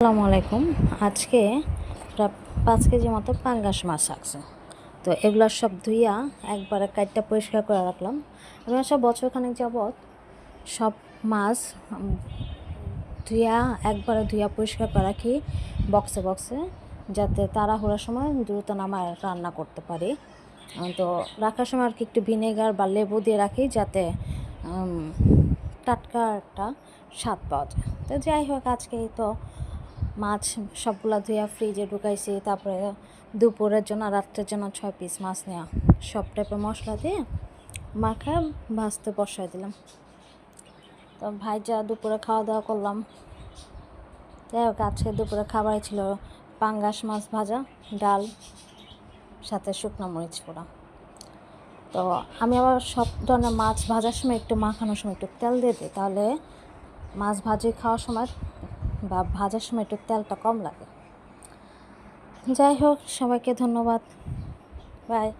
আসসালামু আলাইকুম। আজকে পাঁচ কেজি মতো পাঙ্গাস মাছ রাখছে তো এগুলো সব ধুইয়া একবারে কাইটটা পরিষ্কার করে রাখলাম। আমি সব বছরখানেক যাবৎ সব মাছ ধুইয়া একবারে ধুইয়া পরিষ্কার করে রাখি বক্সে বক্সে, যাতে তারা তাড়াহুড়ার সময় দ্রুত নামায় রান্না করতে পারি। তো রাখার সময় আর কি একটু ভিনেগার বা লেবু দিয়ে রাখি যাতে টাটকা একটা স্বাদ পাওয়া যায়। তো যাই হোক আজকে এই তো মাছ সবগুলা ধুইয়া ফ্রিজে ঢুকাইছি, তারপরে দুপুরের জন্য রাত্রের জন্য ছয় পিস মাছ নেওয়া সব টাইপের মশলা দিয়ে মাখায় ভাজতে বসাই দিলাম। তো ভাইজা দুপুরে খাওয়া দাওয়া করলাম। যাই হোক, আজকে দুপুরে খাবারই ছিল পাঙ্গাস মাছ ভাজা, ডাল, সাথে শুকনো মরিচ পোড়া। তো আমি আবার সব ধরনের মাছ ভাজার সময় একটু মাখানোর সময় একটু তেল দিয়ে দিই, তাহলে মাছ ভাজি খাওয়ার সময় বা ভাজার সময় একটু তেলটা কম লাগে। যাই হোক সবাইকে ধন্যবাদ। বাই।